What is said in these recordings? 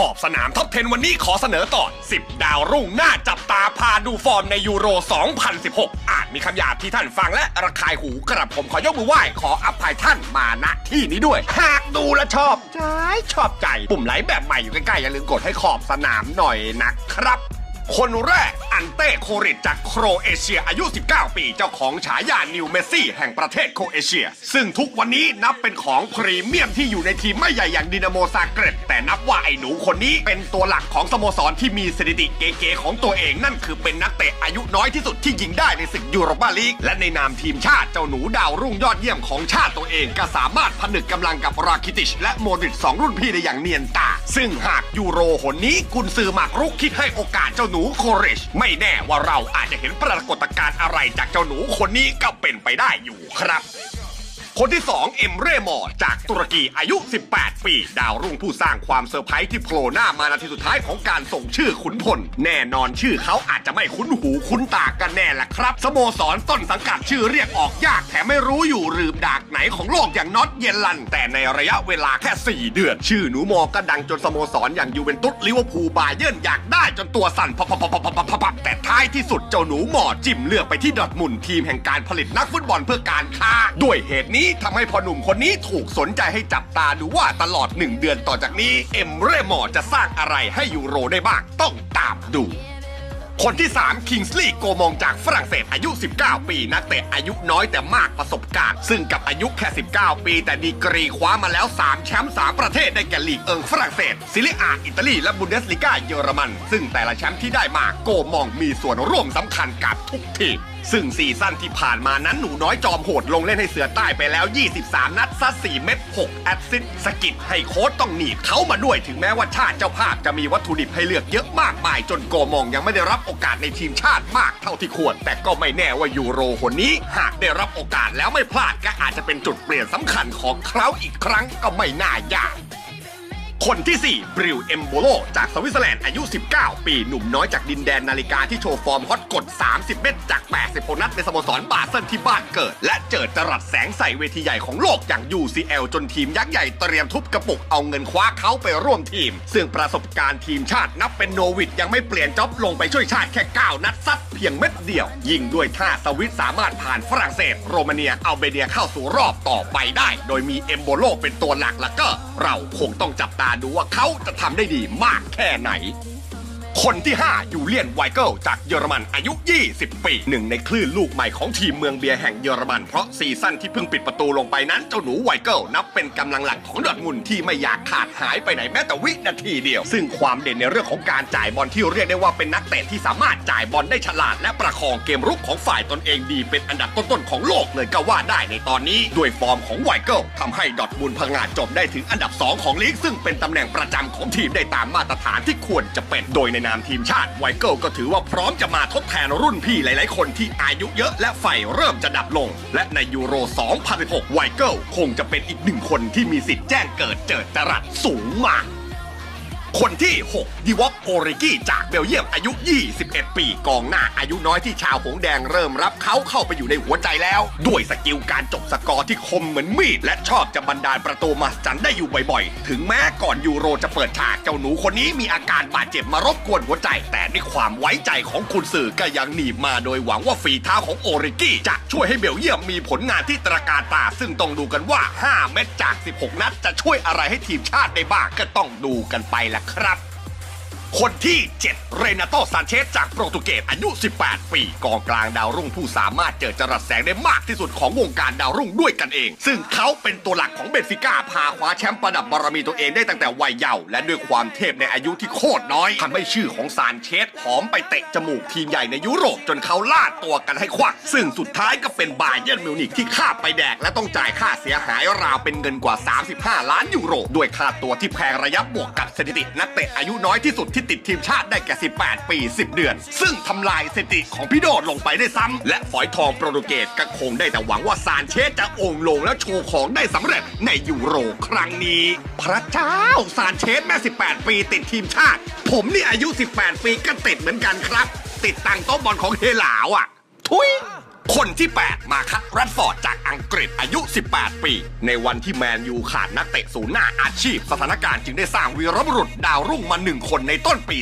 ขอบสนามท็อป 10 วันนี้ขอเสนอต่อ10 ดาวรุ่งหน้าจับตาพาดูฟอร์มในยูโร 2016 อาจมีคำหยาบที่ท่านฟังและระคายหูกระผมขอยกมือไหว้ ขออภัยท่านมาณที่นี้ด้วย หากดูและชอบใจชอบใจ ปุ่มไลค์แบบใหม่อยู่ใกล้ๆอย่าลืมกดให้ขอบสนามหน่อยนะครับ คนแรกอันเต้โคริตจากโครเอเชียอายุ 19 ปี เจ้าของฉายานิวเมสซี่แห่งประเทศโครเอเชีย ซึ่งทุกวันนี้นับเป็นของพรีเมียมที่อยู่ในทีมไม่ใหญ่อย่างดินาโมซาเกรตแต่นับว่าไอ้หนูคนนี้เป็นตัวหลักของสโมสรที่มีสถิติเก๋ๆของตัวเองนั่นคือเป็นนักเตะอายุน้อยที่สุดที่ยิงได้ในศึกยูโรปาลีกและในนามทีมชาติเจ้าหนูดาวรุ่งยอดเยี่ยมของชาติตัวเอง ก็สามารถผนึกกำลังกับราคิติช และโมดริตสองรุ่นพี่ได้อย่างเนียนตา ซึ่งหากยูโรหนนี้กุนซือหมากรุกคิดให้โอกาสเจ้าหนูโคเรชไม่แน่ว่าเราอาจจะเห็นปรากฏการณ์อะไรจากเจ้าหนูคนนี้ก็เป็นไปได้อยู่ครับ คนที่ 2 เอ็มเร่มอจากตุรกีอายุ 18 ปี ดาวรุ่งผู้สร้างความเซอร์ไพรส์ที่โผล่หน้ามานาทีสุดท้ายของการส่งชื่อขุนพล แน่นอนชื่อเขาอาจจะไม่คุ้นหูคุ้นตากันแน่ละครับ สโมสรต้นสังกัดชื่อเรียกออกยากแถมไม่รู้อยู่หรือดากไหนของโลกอย่างน็อตเยนลัน แต่ในระยะเวลาแค่ 4 เดือน ชื่อหนูมอก็ดังจนสโมสรอย่างยูเวนตุสลิเวอร์พูลบาเยิร์นอยากได้จนตัวสั่นพับพับพับพับพับแต่ท้ายที่สุดเจ้าหนูหมอจิ้มเลือกไปที่ดอทมุนทีมแห่งการผลิตนักฟุตบอลเพื่อการค้าด้วยเหตุนี้ทำให้พอหนุ่มคนนี้ถูกสนใจให้จับตาดูว่าตลอดหนึ่งเดือนต่อจากนี้ เอ็มเรมอร์จะสร้างอะไรให้ยูโรได้บ้างต้องตามดูคนที่ 3 คิงส์ลีย์โกมองจากฝรั่งเศสอายุ 19 ปี นักเตะอายุน้อยแต่มากประสบการณ์ ซึ่งกับอายุแค่ 19 ปี แต่ดีกรีคว้ามาแล้ว 3 แชมป์ 3 ประเทศได้แก่ลีกเอิงฝรั่งเศสซิลิอา อิตาลี และบุนเดสลิก้าเยอรมัน ซึ่งแต่ละแชมป์ที่ได้มาโกมองมีส่วนร่วมสำคัญกับทุกทีม ซึ่งซีซั่นที่ผ่านมานั้นหนูน้อยจอมโหดลงเล่นให้เสือใต้ไปแล้ว 23 นัดซัด4เม็ด6แอดซิสสกิดให้โค้ชต้องหนีบเขามาด้วยถึงแม้ว่าชาติเจ้าภาพจะมีวัตถุดิบให้เลือกเยอะมากมาย จนโกมองยังไม่ได้รับโอกาสในทีมชาติมากเท่าที่ควร แต่ก็ไม่แน่ว่ายูโรคนนี้ หากได้รับโอกาสแล้วไม่พลาดก็อาจจะเป็นจุดเปลี่ยนสำคัญของเขาอีกครั้งก็ไม่น่ายาก คนที่ 4 บริวเอมโบโล จากสวิตเซอร์แลนด์อายุ 19 ปี หนุ่มน้อยจากดินแดนนาฬิกาที่โชว์ฟอร์มฮอตกด 30 เม็ดจาก80นัดในสโมสรบาเซิลที่บ้านเกิด และเจิดจรัสแสงใส่เวทีใหญ่ของโลกอย่าง UCL จนทีมยักษ์ใหญ่เตรียมทุบกระปุกเอาเงินคว้าเขาไปร่วมทีม ซึ่งประสบการณ์ทีมชาตินับเป็นโนวิดยังไม่เปลี่ยนจ็อบลงไปช่วยชาติแค่ 9 นัดซัดเพียงเม็ดเดียว ยิงด้วยท่าสวิตสามารถผ่านฝรั่งเศส โรมาเนียอัลเบเนียเข้าสู่รอบต่อไปได้ โดยมีเอมโบโลเป็นตัวหลักแล้วก็ เราคงต้องจับตาดูว่าเขาจะทำได้ดีมากแค่ไหน คนที่ 5 ยูเลียนไวเกิลจากเยอรมันอายุ 20 ปีหนึ่งในคลื่นลูกใหม่ของทีมเมืองเบียร์แห่งเยอรมัน เพราะซีซั่นที่เพิ่งปิดประตูลงไปนั้นเจ้าหนูไวเกิลนับเป็นกำลังหลักของดอร์ทมุนที่ไม่อยากขาดหายไปไหนแม้แต่วินาทีเดียว ซึ่งความเด่นในเรื่องของการจ่ายบอลที่เรียกได้ว่าเป็นนักเตะที่สามารถจ่ายบอลได้ฉลาด และประคองเกมรุกของฝ่ายตนเองดีเป็นอันดับต้นๆของโลกเลยก็ว่าได้ในตอนนี้ด้วยฟอร์มของไวเกิลทำให้ดอร์ทมุนพังงาดจบได้ถึงอันดับ 2 ของลีกซึ่งเป็นตำแหน่งประจำของทีมได้ตามมาตรฐานที่ควรจะเป็นโดยในนามทีมชาติไวเกิลก็ถือว่าพร้อมจะมาทดแทนรุ่นพี่หลาย ๆ คนที่อายุเยอะและไฟเริ่มจะดับลง และในยูโร 2016 ไวเกิลคงจะเป็นอีกหนึ่งคนที่มีสิทธิ์แจ้งเกิดเจิดจรัสสูงมาก คนที่ 6 ดิวอกโอริกี้จากเบลเยียมอายุ 21 ปี กองหน้าอายุน้อยที่ชาวหงแดงเริ่มรับเขาเข้าไปอยู่ในหัวใจแล้ว ด้วยสกิลการจบสกอร์ที่คมเหมือนมีด และชอบจะบันดาลประตูมหัศจรรย์ได้อยู่บ่อยๆ ถึงแม้ก่อนยูโรจะเปิดฉากเจ้าหนูคนนี้มีอาการบาดเจ็บมารบกวนหัวใจ แต่ด้วยความไว้ใจของคุณสื่อก็ยังหนีบมาโดยหวังว่าฝีเท้าของโอริกี้จะช่วยให้เบลเยียมมีผลงานที่ตระการตา ซึ่งต้องดูกันว่า 5 เม็ดจาก 16 นัดจะช่วยอะไรให้ทีมชาติได้บ้างก็ต้องดูกันไปละครับ คนที่ 7 เรนาโตซานเชสจากโปรตุเกสอายุ 18 ปี กองกลางดาวรุ่งผู้สามารถเจอจรัสแสงได้มากที่สุดของวงการดาวรุ่งด้วยกันเอง ซึ่งเขาเป็นตัวหลักของเบนฟิก้าพาคว้าแชมป์ประดับบารมีตัวเองได้ตั้งแต่วัยเยาว์และด้วยความเทพในอายุที่โคตรน้อยทำให้ชื่อของซานเชสหอมไปเตะจมูกทีมใหญ่ในยุโรปจนเขาล่าตัวกันให้ควัก ซึ่งสุดท้ายก็เป็นบาเยิร์นมิวนิกที่คาบไปแดก และต้องจ่ายค่าเสียหายราวเป็นเงินกว่า 35 ล้านยูโรด้วยค่าตัวที่แพงระยับบวกกับสถิตินักเตะอายุน้อยที่สุดที่ติดทีมชาติได้แก่ 18 ปี 10 เดือน ซึ่งทำลายสถิติของพี่โดดลงไปได้ซ้ำ และฝอยทองโปรตุเกสก็คงได้แต่หวังว่าซานเชสจะโองลงและโชว์ของได้สำเร็จในยูโรครั้งนี้ พระเจ้าซานเชสแม่ 18 ปีติดทีมชาติ ผมนี่อายุ 18 ปีก็ติดเหมือนกันครับ ติดตังโต๊ะบอลของเฮลาวอะ ทุย คนที่ 8 มาคัตแรดฟอร์ดจากอังกฤษอายุ 18 ปี ในวันที่แมนยูขาดนักเตะศูนย์หน้าอาชีพ สถานการณ์จึงได้สร้างวีรบุรุษดาวรุ่งมาหนึ่งคนในต้นปี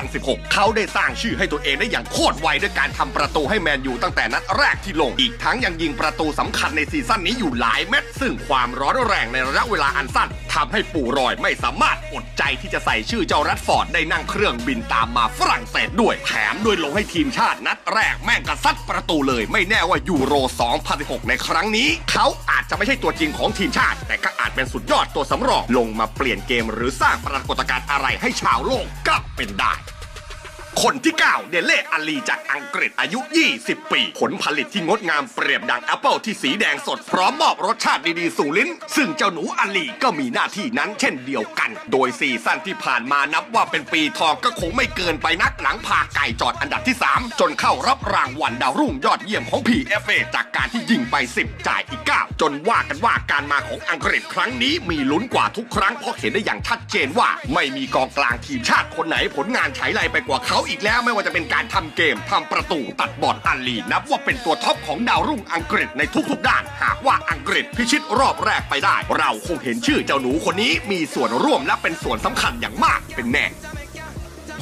2016 เขาได้สร้างชื่อให้ตัวเองได้อย่างโคตรไวด้วยการทำประตูให้แมนยูตั้งแต่นัดแรกที่ลง อีกทั้งยังยิงประตูสำคัญในซีซั่นนี้อยู่หลายเม็ดซึ่งความร้อนแรงในระยะเวลาอันสั้นทำให้ปู่รอยไม่สามารถอดใจที่จะใส่ชื่อเจ้าแรดฟอร์ดได้นั่งเครื่องบินตามมาฝรั่งเศสด้วยแถมด้วยลงให้ทีมชาตินัดแรกแม่งกระซัดประตูเลยไม่แน่ว่ายูโร 2016 ในครั้งนี้ เขาอาจจะไม่ใช่ตัวจริงของทีมชาติ แต่ก็อาจเป็นสุดยอดตัวสำรองลงมาเปลี่ยนเกมหรือสร้างปรากฏการณ์อะไรให้ชาวโลกก็เป็นได้ คนที่ 9 เดเล่อาลีจากอังกฤษอายุ 20 ปี ผลผลิตที่งดงามเปรียบดังแอปเปิลที่สีแดงสดพร้อมมอบรสชาติดีๆสู่ลิ้น ซึ่งเจ้าหนูอาลีก็มีหน้าที่นั้นเช่นเดียวกัน โดยซีซั่นที่ผ่านมานับว่าเป็นปีทองก็คงไม่เกินไปนักหลังพาไก่จอดอันดับที่ 3 จนเข้ารับรางวัลดาวรุ่งยอดเยี่ยมของ PFA จากการที่ยิงไป 10 จ่ายอีก 9 จนว่ากันว่าการมาของอังกฤษครั้งนี้มีลุ้นกว่าทุกครั้งเพราะเห็นได้อย่างชัดเจนว่า ไม่มีกองกลางทีมชาติคนไหนผลงานฉายไรไปกว่าเขาอีกแล้ว ไม่ว่าจะเป็นการทำเกมทำประตูตัดบอลอัลลีนับว่าเป็นตัวท็อปของดาวรุ่งอังกฤษในทุกๆด้าน หากว่าอังกฤษพิชิตรอบแรกไปได้ เราคงเห็นชื่อเจ้าหนูคนนี้มีส่วนร่วมและเป็นส่วนสำคัญอย่างมากเป็นแน่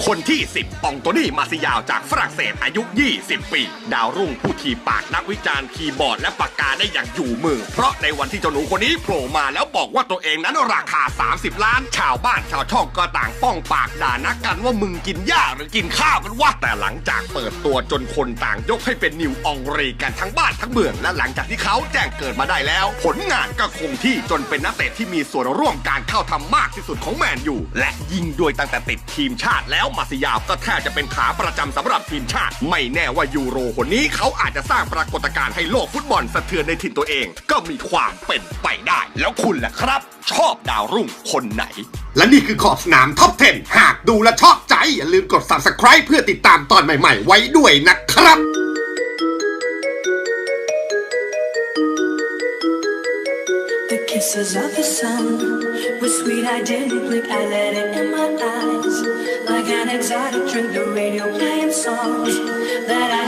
คนที่ 10ปองโตนี่มาซิยาวจากฝรั่งเศสอายุ 20 ปี ดาวรุ่งผู้ทีปากนักวิจารณ์คีย์บอร์ดและปากกาได้อย่างอยู่มือ เพราะในวันที่เจ้าหนูคนนี้โผล่มาแล้วบอกว่าตัวเองนั้นราคา 30 ล้าน ชาวบ้านชาวช่องก็ต่างป้องปากด่านักกันว่ามึงกินหญ้าหรือกินข้าวกันวะแต่หลังจากเปิดตัวจนคนต่างยกให้เป็นนิวอองรีกันทั้งบ้านทั้งเมืองและหลังจากที่เขาแจ้งเกิดมาได้แล้ว ผลงานก็คงที่จนเป็นนักเตะที่มีส่วนร่วมการเข้าทำมากที่สุดของแมนยูและยิงด้วยตั้งแต่ติดทีมชาติแล้วมาซิยาวก็แทบจะเป็นขาประจำสำหรับทีมชาติ ไม่แน่ว่ายูโรคนนี้เขาอาจจะสร้างปรากฏการณ์ให้โลกฟุตบอลสะเทือนในถิ่นตัวเอง ก็มีความเป็นไปได้ แล้วคุณล่ะครับ ชอบดาวรุ่งคนไหน และนี่คือขอบสนามท็อป 10 หากดูและชอบใจ อย่าลืมกด subscribe เพื่อติดตามตอนใหม่ๆ ไว้ด้วยนะครับ The kisses of the sun were sweet. I didn't blink. I let it in my eyes like an exotic drink, the radio playing songs that I